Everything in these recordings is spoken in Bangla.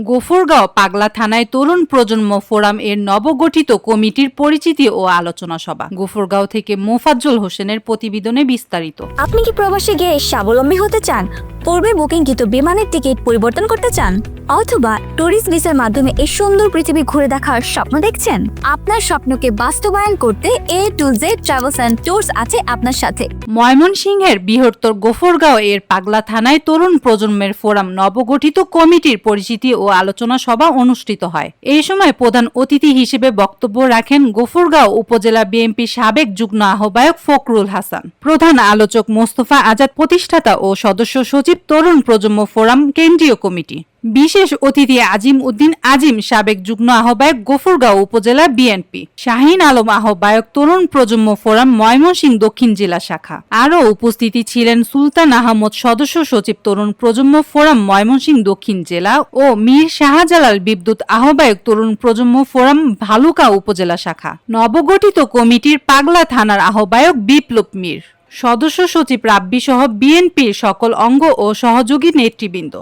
গোফরগাঁও পাগলা থানায় তরুণ প্রজন্ম ফোরাম এর নবগঠিত কমিটির পরিচিতি ও আলোচনা সভা। গোফরগাঁও থেকে মোফাজ্জল হোসেনের প্রতিবেদনে বিস্তারিত। আপনি কি প্রবাসে গিয়ে স্বাবলম্বী হতে চান? পূর্বে বুকিংকৃত বিমানের টিকিট পরিবর্তন করতে চান, অথবা ট্যুরিস্ট ভিসার মাধ্যমে এই সুন্দর পৃথিবী ঘুরে দেখার স্বপ্ন দেখছেন? আপনার স্বপ্নকে বাস্তবায়ন করতে A to Z travels and tours আছে আপনার সাথে। ময়মনসিংহের বৃহত্তর গোফরগাঁও এর পাগলা থানায় তরুণ প্রজন্মের ফোরাম নবগঠিত কমিটির পরিচিতি ও আলোচনা সভা অনুষ্ঠিত হয়। এই সময় প্রধান অতিথি হিসেবে বক্তব্য রাখেন গোফরগাঁও উপজেলা বিএনপি সাবেক যুগ্ম আহ্বায়ক ফখরুল হাসান। প্রধান আলোচক মোস্তফা আজাদ প্রতিষ্ঠাতা ও সদস্য সচিব তরুণ প্রজন্ম ফোরাম কেন্দ্রীয় কমিটি। বিশেষ অতিথি আজিম উদ্দিন, আজিম সাবেক যুগ্ম আহ্বায়ক গফরগাঁও উপজেলা বিএনপি। শাহিন আলম আহ্বায়ক তরুণ প্রজন্ম ফোরাম ময়মনসিংহ দক্ষিণ জেলা শাখা। আরও উপস্থিতি ছিলেন সুলতান আহমদ সদস্য সচিব তরুণ প্রজন্ম ফোরাম ময়মনসিংহ দক্ষিণ জেলা ও মীর শাহজালাল বিদ্যুৎ আহ্বায়ক তরুণ প্রজন্ম ফোরাম ভালুকা উপজেলা শাখা। নবগঠিত কমিটির পাগলা থানার আহ্বায়ক বিপ্লব মীর। সদস্য সচিব রাব্বি সহ বিএনপির সকল অঙ্গ ও সহযোগী নেতৃবৃন্দ।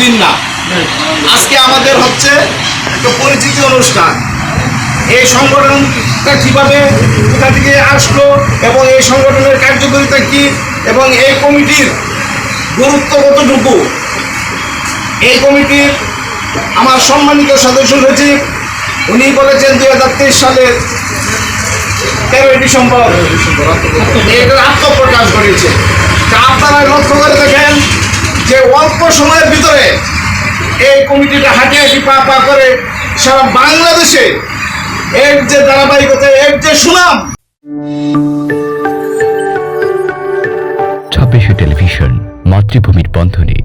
দিন আজকে আমাদের হচ্ছে একটা পরিচিতি অনুষ্ঠান। এই সংগঠনটা কীভাবে কোথা থেকে আসলো এবং এই সংগঠনের কার্যকারিতা কি এবং এই কমিটির গুরুত্ব কতটুকু? এই কমিটির আমার সম্মানিত সদস্য সচিব, উনি বলেছেন দুই হাজার তেইশ সালের তেরোই ডিসেম্বর করেছে তা আপনারা লক্ষ্য করে দেখেন যে অল্প সময়ের ভিতরে এই কমিটিটা হাঁটি হাঁটি পা পা করে সারা বাংলাদেশে এক যে ধারাবাহিকতা এক যে সুনাম, ছাব্বিশে টেলিভিশন মাতৃভূমির বন্ধনে